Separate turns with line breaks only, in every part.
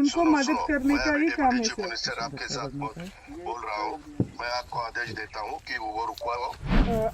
उनको मदद करने का ही काम है। सर
मिनिस्टर आपके साथ बोल, रहा हूँ। मैं आपको आदेश देता हूँ कि वो रुकवाओ।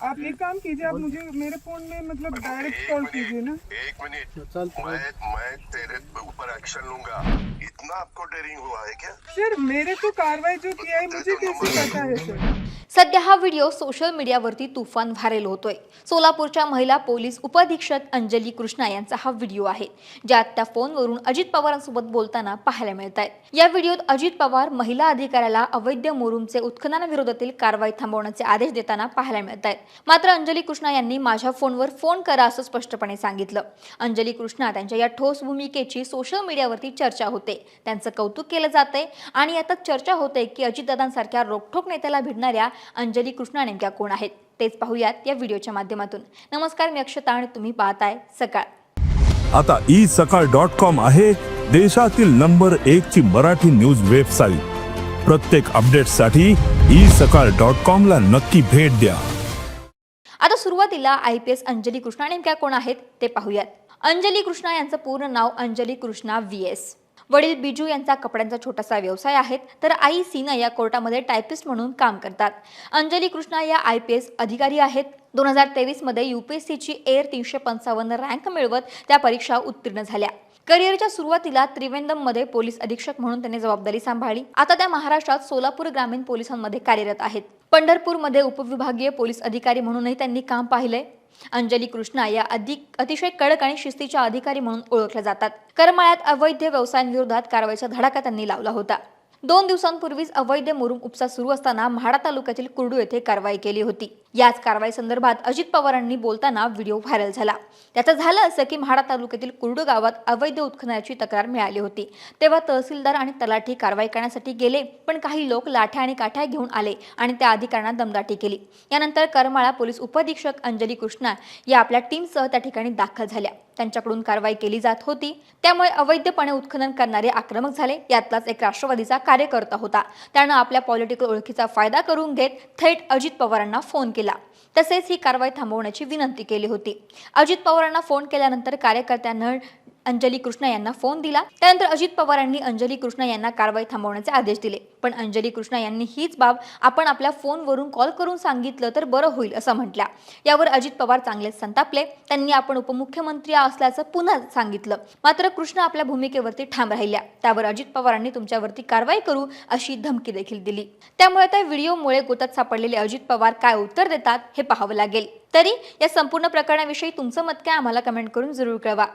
आप एक काम कीजिए आप मुझे मेरे फ़ोन में मतलब डायरेक्ट कॉल कीजिए ना।
एक मिनट। मैं मैं तेरे ऊपर एक्शन लूँगा। इतना आपको डेरिंग हुआ है क्या?
सर मेरे को कार्रवाई जो किया है मुझे कैसे पता है सर?
सध्या हा व्हिडिओ सोशल मीडियावरती तुफान व्हायरल होतोय. सोलापूरच्या महिला पोलीस उपअधीक्षक अंजली कृष्णा यांचा हा व्हिडिओ आहे ज्यात त्या फोनवरून अजित पवारांसोबत बोलताना पाहायला मिळत आहेत या व्हिडिओत अजित पवार महिला अधिकाऱ्याला अवैध मोरूमचे उत्खननाविरोधातील कारवाई थांबवण्याचे आदेश देताना पाहायला मिळत आहेत मात्र अंजली कृष्णा यांनी माझ्या फोनवर फोन करा असं स्पष्टपणे सांगितलं. अंजली कृष्णा त्यांच्या या ठोस भूमिकेची सोशल मीडियावरती चर्चा होते. त्यांचं कौतुक केलं जाते आणि आता चर्चा होते की अजितदादांसारख्या रोखोक नेत्याला भिडणाऱ्या अंजली कृष्णा नेमक्या कोण आहेत? तेच पाहूयात या व्हिडिओच्या माध्यमातून. नमस्कार मी अक्षता आणि तुम्ही पाहताय सकाळ.
आता ई सकाळ डॉट कॉम आहे देशातील नंबर एक ची मराठी न्यूज वेबसाईट. प्रत्येक अपडेटसाठी ई सकाळ डॉट कॉम ला नक्की भेट द्या.
आता सुरुवातीला I P S Anjali Krishna नेमक्या कोण आहेत ते पाहूयात. अंजली कृष्णा यांचं पूर्ण नाव अंजली कृष्णा व्ही एस. वडील बिजू यांचा कपड्यांचा छोटासा व्यवसाय आहे तर आई सीना या कोर्टामध्ये टायपिस्ट म्हणून काम करतात. अंजली कृष्णा या आय पी एस अधिकारी आहेत. दोन हजार तेवीसमध्ये यू पी एस सीची एअर तीनशे पंचावन्न रँक मिळवत त्या परीक्षा उत्तीर्ण झाल्या. करिअरच्या सुरुवातीला त्रिवेंदममध्ये पोलीस अधीक्षक म्हणून त्यांनी जबाबदारी सांभाळली. आता त्या महाराष्ट्रात सोलापूर ग्रामीण पोलिसांमध्ये कार्यरत आहेत. पंढरपूरमध्ये उपविभागीय पोलीस अधिकारी म्हणूनही त्यांनी काम पाहिलंय. अंजली कृष्णा या अधिक अतिशय कडक आणि शिस्तीच्या अधिकारी म्हणून ओळखल्या जातात. करमाळ्यात अवैध व्यवसायांविरोधात कारवाईचा धडाका त्यांनी लावला होता. दोन दिवसांपूर्वीच अवैध मुरुम उपसा सुरू असताना म्हाडा तालुक्यातील कुर्डू येथे कारवाई केली होती. याच कारवाई संदर्भात अजित पवारांनी बोलताना व्हिडिओ व्हायरल झाला. त्याचं झालं असं की म्हाडा तालुक्यातील कुर्डू गावात अवैध उत्खननाची तक्रार मिळाली होती. तेव्हा तहसीलदार आणि तलाठी कारवाई करण्यासाठी गेले पण काही लोक लाठ्या आणि काठ्या घेऊन आले आणि त्या अधिकाऱ्यांना दमदाटी केली. यानंतर करमाळा पोलीस उपअधीक्षक अंजली कृष्णा या आपल्या टीमसह त्या ठिकाणी दाखल झाल्या. त्यांच्याकडून कारवाई केली जात होती. त्यामुळे अवैधपणे उत्खनन करणारे आक्रमक झाले. यातलाच एक राष्ट्रवादीचा कार्यकर्ता होता. त्यानं आपल्या पॉलिटिकल ओळखीचा फायदा करून घेत थेट अजित पवारांना फोन केला. तसेच ही कारवाई थांबवण्याची विनंती केली होती. अजित पवारांना फोन केल्यानंतर कार्यकर्त्यांना अंजली कृष्णा यांना फोन दिला. त्यानंतर अजित पवारांनी अंजली कृष्णा यांना कारवाई थांबवण्याचे आदेश दिले. पण अंजली कृष्णा यांनी हीच बाब आपण आपल्या फोनवरून कॉल करून सांगितलं तर बरं होईल असं म्हटल्या. यावर अजित पवार चांगलेच संतापले. त्यांनी आपण उपमुख्यमंत्री असल्याचं पुन्हा सांगितलं. मात्र कृष्णा आपल्या भूमिकेवरती ठाम राहिल्या. त्यावर अजित पवारांनी तुमच्यावरती कारवाई करू अशी धमकी देखील दिली. त्यामुळे त्या व्हिडिओमुळे गोतात सापडलेले अजित पवार काय उत्तर देतात हे पाहावं लागेल. तरी या संपूर्ण प्रकरणाविषयी तुमचं मत काय आम्हाला कमेंट करून जरूर कळवा.